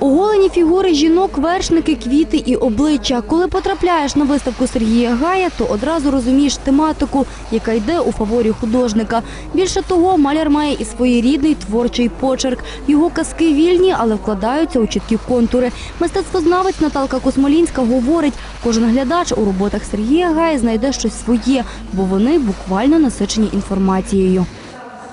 Оголені фігури жінок, вершники, квіти і обличчя. Коли потрапляєш на виставку Сергія Гая, то одразу розумієш тематику, яка йде у фаворі художника. Більше того, маляр має і своєрідний творчий почерк. Його казки вільні, але вкладаються у чіткі контури. Мистецтвознавець Наталка Космолінська говорить, кожен глядач у роботах Сергія Гая знайде щось своє, бо вони буквально насичені інформацією.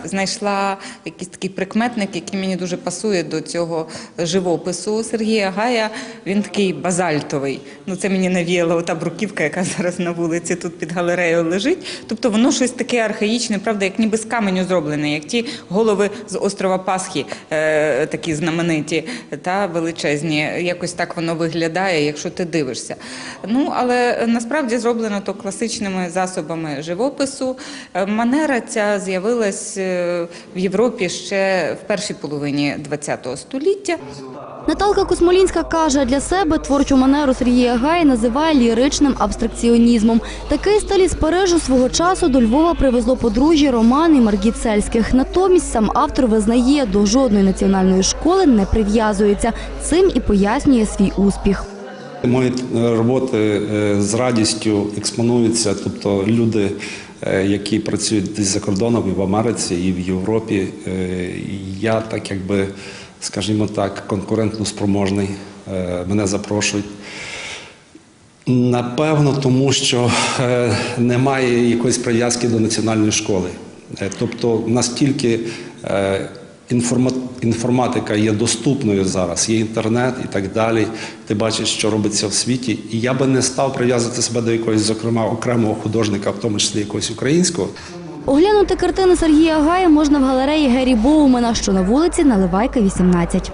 Знайшла якийсь такий прикметник, який мені дуже пасує до цього живопису Сергія Гая. Він такий базальтовий. Ну це мені навіяла ота бруківка, яка зараз на вулиці тут під галереєю лежить. Тобто воно щось таке архаїчне, правда, як ніби з каменю зроблене, як ті голови з острова Пасхи, е, такі знамениті та величезні. Якось так воно виглядає, якщо ти дивишся. Ну але насправді зроблено то класичними засобами живопису. Е, Манера ця з'явилась е, в Європі ще в першій половині ХХ століття. Наталка Космолінська каже, для себе творчу манеру Сергія Гая називає ліричним абстракціонізмом. Такий стиль із Парижу свого часу до Львова привезло подружжя Роман і Маргіт Сельських. Натомість сам автор визнає, до жодної національної школи не прив'язується. Цим і пояснює свій успіх. Мої е, роботи е, з радістю експонуються, тобто люди, які працюють десь за кордоном і в Америці, і в Європі. е, Я так якби, скажімо так, конкурентно спроможний. е, Мене запрошують. Напевно, тому що е, немає якоїсь прив'язки до національної школи. Е, Тобто настільки е, інформатика є доступною зараз, є інтернет і так далі. Ти бачиш, що робиться в світі. І я би не став прив'язувати себе до якогось, зокрема, окремого художника, в тому числі якогось українського. Оглянути картини Сергія Гая можна в галереї Гері Боумена, що на вулиці Наливайка, 18.